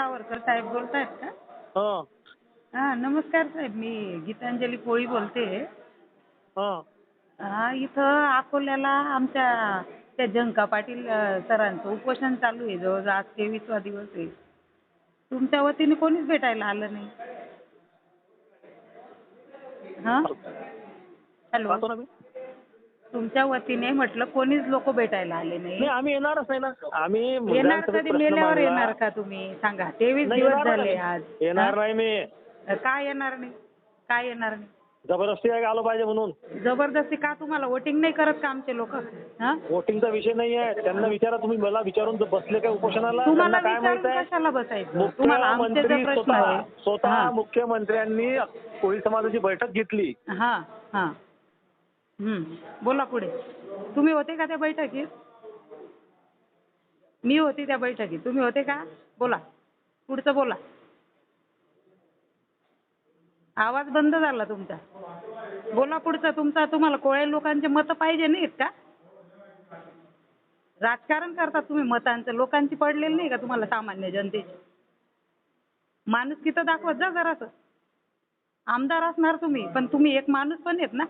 सावरकर साहेब बोलतायत का? हा. हा नमस्कार साहेब मी गीतांजली पोळी बोलते. हा. हा इथं अकोल्याला आमच्या त्या जंका पाटील अ, सरांचं उपोषण चालू आहे जवळजवळ आज तेवीसवा दिवस आहे. तुमच्या वतीने कोणीच भेटायला आलं नाही? हा? हॅलो पाहतो ना मी. तुमच्या वतीने म्हटलं कोणीच लोक भेटायला आले नाही. नाही आम्ही येणारच नाही ना. आम्ही येणार कधी? प्रश्न मेल्यावर मांडला. येणार का तुम्ही? सांगा. तेवीस नाही, दिवस येणार झाले नाही. आज. येणार? नाही मी. काय येणार नाही? काय येणार नाही? जबरदस्ती आहे आलो पाहिजे म्हणून. जबरदस्ती का तुम्हाला? वोटिंग नाही करत का आमचे लोक? हा? वोटिंगचा विषय नाही आहे. त्यांना विचारा तुम्ही. मला विचारून जर बसले काय उपोषणाला? तुम्हाला त्यांना काय माहीत विचारून आहे? कशाला बसायचं? तुम्हाला आमचे जे मुख्यमंत्री प्रश्न स्वतः आहे. स्वतः हा. मुख्यमंत्र्यांनी कोळी समाजाची बैठक घेतली. हा हा. बोला पुढे. तुम्ही होते का त्या बैठकीत? मी होती त्या बैठकीत. तुम्ही होते का? बोला. पुढचं बोला. आवाज बंद झाला तुमचा. बोला पुढचा. तुमचा तुम्हाला कोळ्या लोकांचे मतं पाहिजे नाहीत का? राजकारण करतात तुम्ही मतांचं. लोकांची पडलेली नाही का तुम्हाला सामान्य जनतेची? माणूस तर दाखवत जा जरासं. आमदार असणार तुम्ही पण तुम्ही एक माणूस पण आहेत ना?